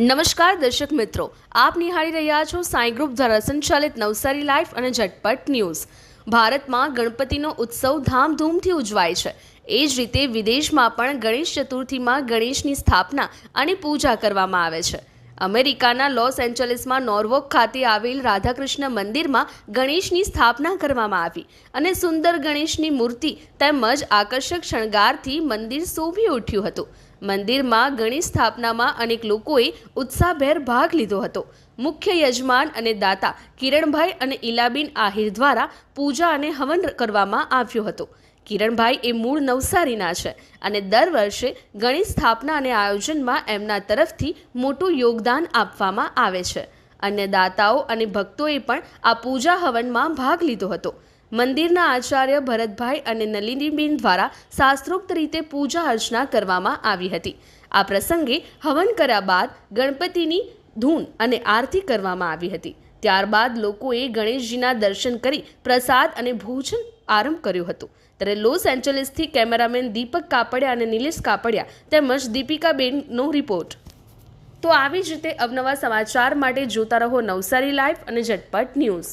નમસ્કાર દર્શક મિત્રો, આપ નિહાળી રહ્યા છો સાંઈ ગ્રુપ દ્વારા સંચાલિત નવસારી લાઈફ અને ઝટપટ ન્યૂઝ. ભારતમાં ગણપતિનો ઉત્સવ ધામધૂમથી ઉજવાય છે. એ જ રીતે વિદેશમાં પણ ગણેશ ચતુર્થીમાં ગણેશની સ્થાપના અને પૂજા કરવામાં આવે છે. અમેરિકાના લોસ એન્જલિસમાં નોર્વોક ખાતે આવેલ રાધાકૃષ્ણ મંદિરમાં ગણેશની સ્થાપના કરવામાં આવી અને સુંદર ગણેશની મૂર્તિ તેમજ આકર્ષક શણગારથી મંદિર શોભી ઉઠ્યું હતું. મંદિરમાં ગણેશ સ્થાપનામાં અનેક લોકોએ ઉત્સાહભેર ભાગ લીધો હતો. મુખ્ય યજમાન અને દાતા કિરણભાઈ અને ઇલાબીન આહિર દ્વારા પૂજા અને હવન કરવામાં આવ્યો હતો. કિરણભાઈ એ મૂળ નવસારીના છે અને દર વર્ષે ગણેશ સ્થાપના અને આયોજનમાં એમના તરફથી મોટું યોગદાન આપવામાં આવે છે. અન્ય દાતાઓ અને ભક્તોએ પણ આ પૂજા હવનમાં ભાગ લીધો હતો. મંદિરના આચાર્ય ભરતભાઈ અને નલિનીબેન દ્વારા શાસ્ત્રોક્ત રીતે પૂજા અર્ચના કરવામાં આવી હતી. આ પ્રસંગે હવન કર્યા બાદ ગણપતિની ધૂન અને આરતી કરવામાં આવી હતી. ત્યારબાદ લોકોએ ગણેશજીના દર્શન કરી પ્રસાદ અને ભોજન આરંભ કર્યો હતો. ત્યારે લોસ એન્જલિસથી કેમેરામેન દીપક કાપડિયા અને નિલેશ કાપડિયા તેમજ દીપિકાબેનનો રિપોર્ટ. તો આવી જ રીતે અવનવા સમાચાર માટે જોતા રહો નવસારી લાઈવ અને ઝટપટ ન્યૂઝ.